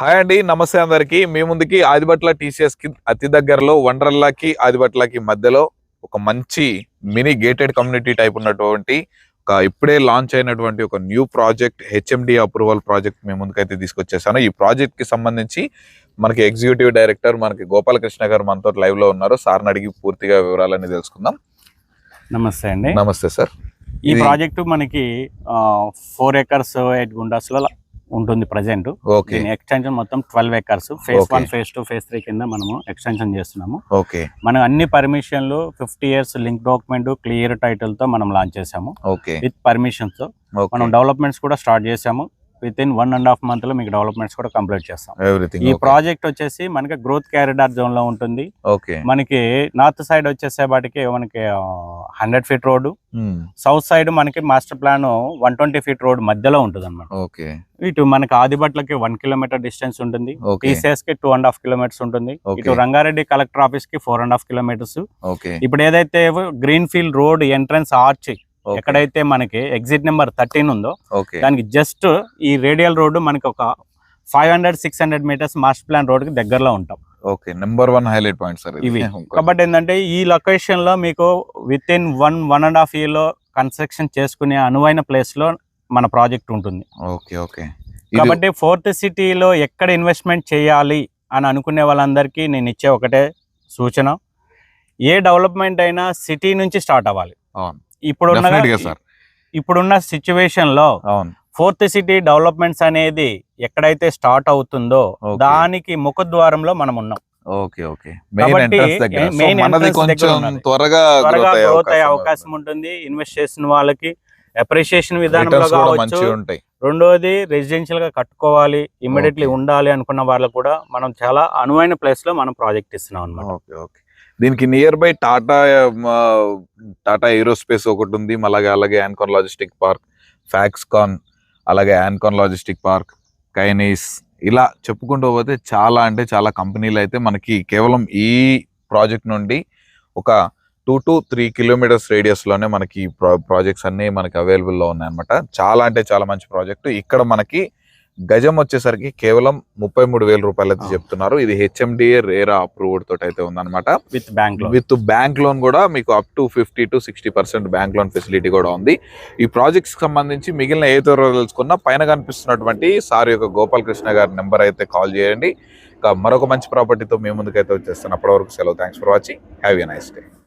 Hi అండి నమస్తే అందరికి. మీ ముందుకి ఆదిబట్ల టీసీఎస్కి అతి దగ్గరలో వండర్లాకి ఆదిబట్లకి మధ్యలో ఒక మంచి మినీ గేటెడ్ కమ్యూనిటీ టైప్ ఉన్నటువంటి ఒక ఇప్పుడే లాంచ్ అయినటువంటి ఒక new project HMD approval project మీ ముందుకైతే తీసుకొచ్చేసాను. ఈ ప్రాజెక్ట్కి సంబంధించి మనకి ఎగ్జిక్యూటివ్ డైరెక్టర్ మనకి గోపాలకృష్ణ గారు మనతో లైవ్లో ఉన్నారు. సార్ని అడిగి పూర్తిగా వివరాలన్నీ తెలుసుకుందాం. నమస్తే అండి. నమస్తే సార్. ఈ ప్రాజెక్టు మనకి ఫోర్ ఎకర్స్ ఎయిట్ గుండాస్లో ఉంటుంది ప్రజెంట్. ఎక్స్టెన్షన్ మొత్తం twelve acres phase Okay. One phase two phase three కింద మనము ఎక్స్టెన్షన్ చేస్తున్నాము. ఓకే. మనం అన్ని పర్మిషన్లు fifty years link document clear టైటిల్తో మనం లాంచ్ చేసాము విత్ పర్మిషన్స్ మనం డెవలప్మెంట్స్ కూడా స్టార్ట్ చేసాము within one and half మంత్లో మీకు డెవలప్మెంట్స్ కూడా కంప్లీట్ చేస్తాం. ఎవ్రీథింగ్ ఈ ప్రాజెక్ట్ వచ్చేసి మనకి గ్రోత్ క్యారిడార్ జోన్లో ఉంటుంది. ఓకే మనకి నార్త్ సైడ్ వచ్చేసేపాటికి మనకి hundred feet road. South side మనకి master plan one twenty feet road మధ్యలో ఉంటుంది అనమాట ఓకే ఇటు మనకి ఆదిబట్లకి వన్ కిలోమీటర్ డిస్టెన్స్ ఉంటుంది. టీసీఎస్కి టూ అండ్ హాఫ్ కిలోమీటర్స్ ఉంటుంది. ఇటు రంగారెడ్డి కలెక్టర్ ఆఫీస్కి four and half kilometres okay ఇప్పుడు ఏదైతే green field road entrance arch ఎక్కడైతే మనకి ఎగ్జిట్ నెంబర్ థర్టీన్ ఉందో దానికి జస్ట్ ఈ రేడియల్ రోడ్డు మనకి ఒక five hundred six hundred metres master plan రోడ్కి దగ్గరలో ఉంటాం. Okay number one highlight point sir ఇవి. కాబట్టి ఏంటంటే ఈ లొకేషన్లో మీకు within one one and half ఇయర్లో కన్స్ట్రక్షన్ చేసుకునే అనువైన ప్లేస్లో మన ప్రాజెక్ట్ ఉంటుంది. Okay okay. కాబట్టి ఫోర్త్ సిటీలో ఎక్కడ ఇన్వెస్ట్మెంట్ చేయాలి అని అనుకునే వాళ్ళందరికీ నేను ఇచ్చే ఒకటే సూచన. ఏ డెవలప్మెంట్ అయినా సిటీ నుంచి స్టార్ట్ అవ్వాలి. అవును. సార్ ఇప్పుడున్న సిచ్యువేషన్లో ఫోర్త్ సిటీ డెవలప్మెంట్స్ అనేది ఎక్కడైతే స్టార్ట్ అవుతుందో. దానికి ముఖద్వారంలో మనం ఉన్నాం. ఓకే ఓకే మెయిన్ కొంచెం. త్వరగా అయ్యే గ్రోత్ అయ్యే అవకాశం ఉంటుంది. ఇన్వెస్ట్ చేసిన వాళ్ళకి అప్రిషియేషన్ విధానంలో కావచ్చు. రెండోది రెసిడెన్షియల్గా కట్టుకోవాలి ఇమ్మీడియట్లీ. ఉండాలి అనుకున్న వాళ్ళకు కూడా మనం చాలా అనువైన ప్లేస్లో మనం ప్రాజెక్ట్ ఇస్తున్నాం అనమాట ఓకే ఓకే దీనికి nearby Tata Tata aerospace ఒకటి ఉంది అలాగే అలాగే యాన్కాన్ లాజిస్టిక్ పార్క్ ఫ్యాక్స్కాన్ అలాగే యాన్కాన్ లాజిస్టిక్ పార్క్ కైనీస్ ఇలా చెప్పుకుంటూ పోతే చాలా అంటే చాలా కంపెనీలు అయితే మనకి కేవలం ఈ ప్రాజెక్ట్ నుండి ఒక టూ టు త్రీ కిలోమీటర్స్ రేడియస్లోనే మనకి మనకి ప్రాజెక్ట్స్ అన్నీ మనకి అవైలబుల్లో ఉన్నాయన్నమాట. ఉన్నాయి అనమాట చాలా అంటే చాలా మంచి ప్రాజెక్టు. ఇక్కడ మనకి గజం వచ్చేసరికి కేవలం ముప్పై మూడు వేల రూపాయలు అయితే. చెప్తున్నారు. ఇది హెచ్ఎండిఏ రేరా అప్రూవ్డ్ తోటి అయితే ఉందన్నమాట. విత్ బ్యాంక్లో విత్ బ్యాంక్ లోన్ కూడా మీకు up to fifty to sixty percent bank loan facility కూడా ఉంది. ఈ ప్రాజెక్ట్స్ సంబంధించి మిగిలిన ఏ తెలుసుకున్నా పైన కనిపిస్తున్నటువంటి సార్ యొక్క గోపాలకృష్ణ గారి నెంబర్ అయితే కాల్ చేయండి. ఇంకా మరొక మంచి ప్రాపర్టీతో మీ ముందుకైతే వచ్చేస్తాను. అప్పటి వరకు సెలవు. Thanks for watching have a nice day